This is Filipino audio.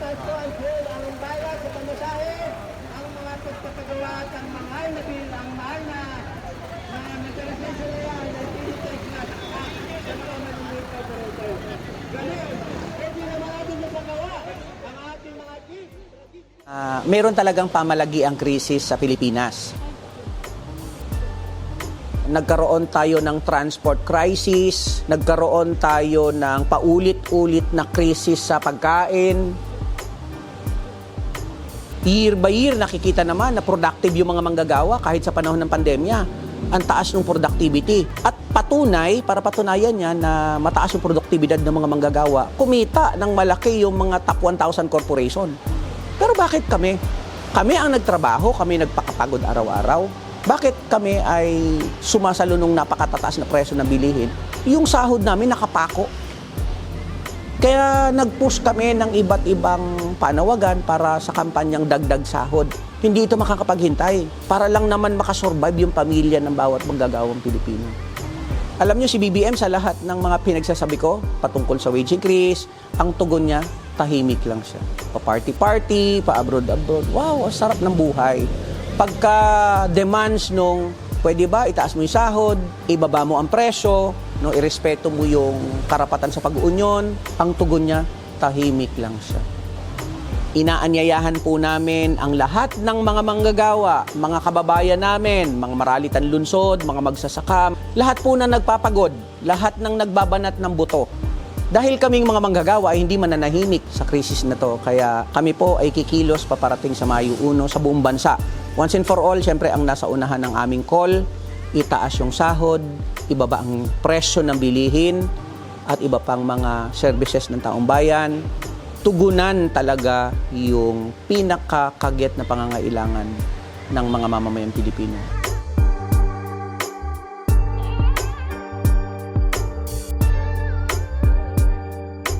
pagtatagpo ang fuel ang umbala sa pamasahe, ang mga pagpapagawa at ang mahal na bill, ang mahal na na nagkarasya sa laya na tinitag na sa mga maliliit na operator. Ganun, hindi naman natin napagawa ang ating mga kids. Uh, ah, meron talagang pamalagi ang krisis sa Pilipinas nagkaroon tayo ng transport crisis, nagkaroon tayo ng paulit-ulit na krisis sa pagkain, Year by year, nakikita naman na productive yung mga manggagawa kahit sa panahon ng pandemya. Ang taas ng productivity. At patunay, para patunayan niya na mataas yung produktibidad ng mga manggagawa, kumita ng malaki yung mga top 1,000 corporation. Pero bakit kami? Kami ang nagtrabaho, kami nagpakapagod araw-araw. Bakit kami ay sumasalo nung napakatataas na presyo ng bilihin? Yung sahod namin nakapako. Kaya nag-push kami ng iba't ibang panawagan para sa kampanyang dagdag sahod. Hindi ito makakapaghintay. Para lang naman makasurvive yung pamilya ng bawat manggagawang Pilipino. Alam niyo si BBM sa lahat ng mga pinagsasabi ko patungkol sa wage increase, ang tugon niya, tahimik lang siya. Pa-party-party, pa-abroad-abroad. Wow, ang sarap ng buhay. Pagka demands nung pwede ba itaas mo yung sahod, ibaba mo ang presyo, no, irespeto mo yung karapatan sa pag-uunyon, ang tugon niya, tahimik lang siya. Inaanyayahan po namin ang lahat ng mga manggagawa, mga kababayan namin, mga maralitan lunsod, mga magsasaka, lahat po na nagpapagod, lahat ng nagbabanat ng buto. Dahil kaming mga manggagawa ay hindi mananahimik sa krisis na to, kaya kami po ay kikilos paparating sa Mayo 1 sa buong bansa. Once and for all, syempre ang nasa unahan ng aming call, itaas yung sahod, ibaba ang presyo ng bilihin, at iba pang mga services ng taong bayan, tugunan talaga yung pinakakagyat na pangangailangan ng mga mamamayang Pilipino.